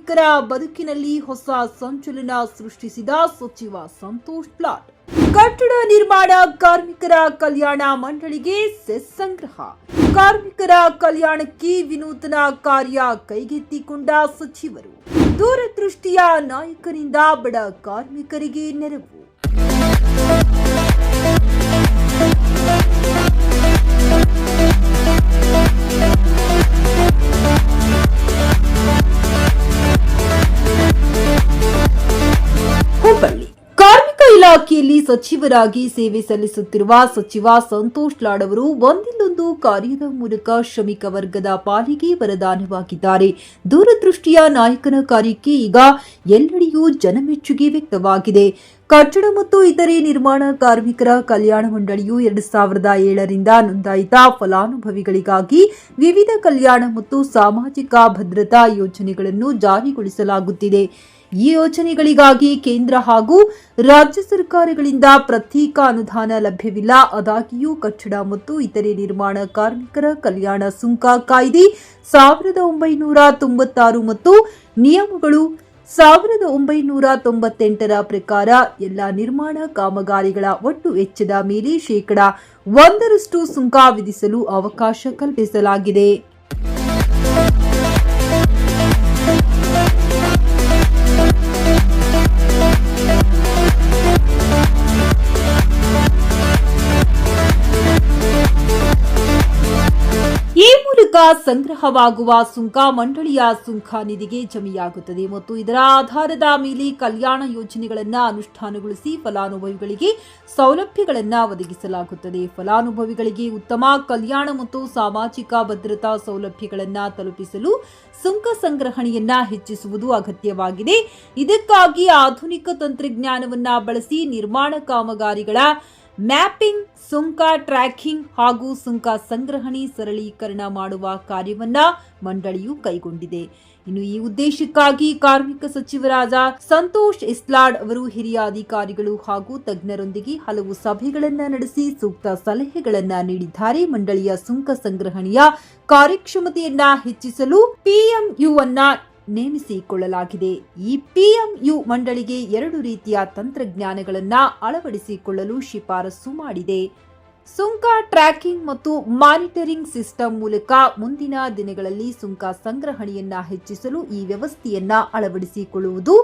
ಕಾರ್ಮಿಕರ ಬದುಕಿನಲ್ಲಿ ಹೊಸ ಸಂಚಲನ ಸೃಷ್ಟಿಸಿದ ಸಚಿವ ಸಂತೋಷ್ ಪ್ಲಾಟ್ ಕಟ್ಟಡ ನಿರ್ಮಾಣ ಕಾರ್ಮಿಕರ ಕಲ್ಯಾಣ ಮಂಡಳಿಗೆ ಸೆಸ್ ಸಂಗ್ರಹ. ಕಾರ್ಮಿಕರ ಕಲ್ಯಾಣಕ್ಕೆ ವಿನೂತನ ಕಾರ್ಯ ಕೈಗೆತ್ತಿಕೊಂಡ ಸಚಿವರು. ದೂರದೃಷ್ಟಿಯ ನಾಯಕರಿಂದ ಬಡ ಕಾರ್ಮಿಕರಿಗೆ ನೆರವು. ಇಲಾಖೆಯಲ್ಲಿ ಸಚಿವರಾಗಿ ಸೇವೆ ಸಲ್ಲಿಸುತ್ತಿರುವ ಸಚಿವ ಸಂತೋಷ್ ಲಾಡ್ ಅವರು ಒಂದಿಲ್ಲೊಂದು ಕಾರ್ಯದ ಮೂಲಕ ಶ್ರಮಿಕ ವರ್ಗದ ಪಾಲಿಗೆ ವರದಾನವಾಗಿದ್ದಾರೆ. ದೂರದೃಷ್ಟಿಯ ನಾಯಕನ ಕಾರ್ಯಕ್ಕೆ ಈಗ ಎಲ್ಲೆಡೆಯೂ ಜನಮೆಚ್ಚುಗೆ ವ್ಯಕ್ತವಾಗಿದೆ. ಕಟ್ಟಡ ಮತ್ತು ಇತರೆ ನಿರ್ಮಾಣ ಕಾರ್ಮಿಕರ ಕಲ್ಯಾಣ ಮಂಡಳಿಯು ಎರಡು ಸಾವಿರದ ಏಳರಿಂದ ನೋಂದಾಯಿತ ಫಲಾನುಭವಿಗಳಿಗಾಗಿ ವಿವಿಧ ಕಲ್ಯಾಣ ಮತ್ತು ಸಾಮಾಜಿಕ ಭದ್ರತಾ ಯೋಜನೆಗಳನ್ನು ಜಾರಿಗೊಳಿಸಲಾಗುತ್ತಿದೆ. ಈ ಯೋಜನೆಗಳಿಗಾಗಿ ಕೇಂದ್ರ ಹಾಗೂ ರಾಜ್ಯ ಸರ್ಕಾರಗಳಿಂದ ಪ್ರತ್ಯೇಕ ಅನುದಾನ ಲಭ್ಯವಿಲ್ಲ. ಆದಾಗ್ಯೂ ಕಟ್ಟಡ ಮತ್ತು ಇತರೆ ನಿರ್ಮಾಣ ಕಾರ್ಮಿಕರ ಕಲ್ಯಾಣ ಸುಂಕ ಕಾಯ್ದೆ ಸಾವಿರದ ಒಂಬೈನೂರ ತೊಂಬತ್ತಾರು ಮತ್ತು ನಿಯಮಗಳು ಸಾವಿರದ ಒಂಬೈನೂರ ತೊಂಬತ್ತೆಂಟರ ಪ್ರಕಾರ ಎಲ್ಲ ನಿರ್ಮಾಣ ಕಾಮಗಾರಿಗಳ ಒಟ್ಟು ವೆಚ್ಚದ ಮೇಲೆ ಶೇಕಡ ಒಂದರಷ್ಟು ಸುಂಕ ವಿಧಿಸಲು ಅವಕಾಶ ಕಲ್ಪಿಸಲಾಗಿದೆ. ಸಂಗ್ರಹವಾಗುವ ಸುಂಕ ಮಂಡಳಿಯ ಸುಂಕ ನಿಧಿಗೆ ಜಮೆಯಾಗುತ್ತದೆ ಮತ್ತು ಇದರ ಆಧಾರದ ಮೇಲೆ ಕಲ್ಯಾಣ ಯೋಜನೆಗಳನ್ನು ಅನುಷ್ಠಾನಗೊಳಿಸಿ ಫಲಾನುಭವಿಗಳಿಗೆ ಸೌಲಭ್ಯಗಳನ್ನು ಒದಗಿಸಲಾಗುತ್ತದೆ. ಫಲಾನುಭವಿಗಳಿಗೆ ಉತ್ತಮ ಕಲ್ಯಾಣ ಮತ್ತು ಸಾಮಾಜಿಕ ಭದ್ರತಾ ಸೌಲಭ್ಯಗಳನ್ನು ತಲುಪಿಸಲು ಸುಂಕ ಸಂಗ್ರಹಣೆಯನ್ನ ಹೆಚ್ಚಿಸುವುದು ಅಗತ್ಯವಾಗಿದೆ. ಇದಕ್ಕಾಗಿ ಆಧುನಿಕ ತಂತ್ರಜ್ಞಾನವನ್ನು ಬಳಸಿ ನಿರ್ಮಾಣ ಕಾಮಗಾರಿಗಳ ಮ್ಯಾಪಿಂಗ್, ಸುಂಕ, ಟ್ರ್ಯಾಕಿಂಗ್ ಹಾಗೂ ಸುಂಕ ಸಂಗ್ರಹಣೆ ಸರಳೀಕರಣ ಮಾಡುವ ಕಾರ್ಯವನ್ನ ಮಂಡಳಿಯು ಕೈಗೊಂಡಿದೆ. ಇನ್ನು ಈ ಉದ್ದೇಶಕ್ಕಾಗಿ ಕಾರ್ಮಿಕ ಸಚಿವರಾದ ಸಂತೋಷ್ ಇಸ್ಲಾಡ್ ಅವರು ಹಿರಿಯ ಅಧಿಕಾರಿಗಳು ಹಾಗೂ ತಜ್ಞರೊಂದಿಗೆ ಹಲವು ಸಭೆಗಳನ್ನು ನಡೆಸಿ ಸೂಕ್ತ ಸಲಹೆಗಳನ್ನು ನೀಡಿದ್ದಾರೆ. ಮಂಡಳಿಯ ಸುಂಕ ಸಂಗ್ರಹಣೆಯ ಕಾರ್ಯಕ್ಷಮತೆಯನ್ನ ಹೆಚ್ಚಿಸಲು ಪಿಎಂಯು ಅನ್ನ ನೇಮಿಸಿಕೊಳ್ಳಲಾಗಿದೆ. ಈ ಪಿಎಂಯು ಮಂಡಳಿಗೆ ಎರಡು ರೀತಿಯ ತಂತ್ರಜ್ಞಾನಗಳನ್ನ ಅಳವಡಿಸಿಕೊಳ್ಳಲು ಶಿಫಾರಸು ಮಾಡಿದೆ. ಸುಂಕ ಟ್ರ್ಯಾಕಿಂಗ್ ಮತ್ತು ಮಾನಿಟರಿಂಗ್ ಸಿಸ್ಟಮ್ ಮೂಲಕ ಮುಂದಿನ ದಿನಗಳಲ್ಲಿ ಸುಂಕ ಸಂಗ್ರಹಣೆಯನ್ನ ಹೆಚ್ಚಿಸಲು ಈ ವ್ಯವಸ್ಥೆಯನ್ನ ಅಳವಡಿಸಿಕೊಳ್ಳುವುದು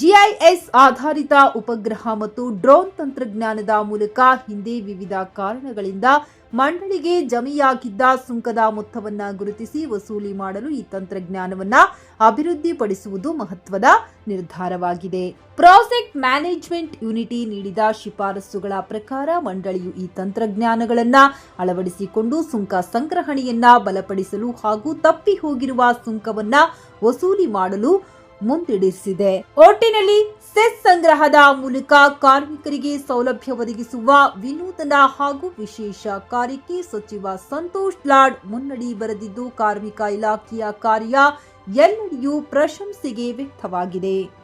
ಜಿಐಎಸ್ ಆಧಾರಿತ ಉಪಗ್ರಹ ಮತ್ತು ಡ್ರೋನ್ ತಂತ್ರಜ್ಞಾನದ ಮೂಲಕ ಹಿಂದೆ ವಿವಿಧ ಕಾರಣಗಳಿಂದ ಮಂಡಳಿಗೆ ಜಮೆಯಾಗಿದ್ದ ಸುಂಕದ ಮೊತ್ತವನ್ನ ಗುರುತಿಸಿ ವಸೂಲಿ ಮಾಡಲು ಈ ತಂತ್ರಜ್ಞಾನವನ್ನ ಅಭಿವೃದ್ಧಿಪಡಿಸುವುದು ಮಹತ್ವದ ನಿರ್ಧಾರವಾಗಿದೆ. ಪ್ರಾಜೆಕ್ಟ್ ಮ್ಯಾನೇಜ್ಮೆಂಟ್ ಯೂನಿಟಿ ನೀಡಿದ ಶಿಫಾರಸುಗಳ ಪ್ರಕಾರ ಮಂಡಳಿಯು ಈ ತಂತ್ರಜ್ಞಾನಗಳನ್ನು ಅಳವಡಿಸಿಕೊಂಡು ಸುಂಕ ಸಂಗ್ರಹಣೆಯನ್ನ ಬಲಪಡಿಸಲು ಹಾಗೂ ತಪ್ಪಿ ಹೋಗಿರುವ ಸುಂಕವನ್ನ ವಸೂಲಿ ಮಾಡಲು ಮುಂದಿಡಿಸಿದೆ. ಒಟ್ಟಿನಲ್ಲಿ ಸೆಸ್ ಸಂಗ್ರಹದ ಮೂಲಕ ಕಾರ್ಮಿಕರಿಗೆ ಸೌಲಭ್ಯ ಒದಗಿಸುವ ವಿನೂತನ ಹಾಗೂ ವಿಶೇಷ ಕಾರ್ಯಕ್ಕೆ ಸಚಿವ ಸಂತೋಷ್ ಲಾಡ್ ಮುನ್ನಡಿ ಬರೆದಿದ್ದು, ಕಾರ್ಮಿಕ ಇಲಾಖೆಯ ಕಾರ್ಯ ಎಲ್ಲೆಡೆಯೂ ಪ್ರಶಂಸೆಗೆ ವ್ಯಕ್ತವಾಗಿದೆ.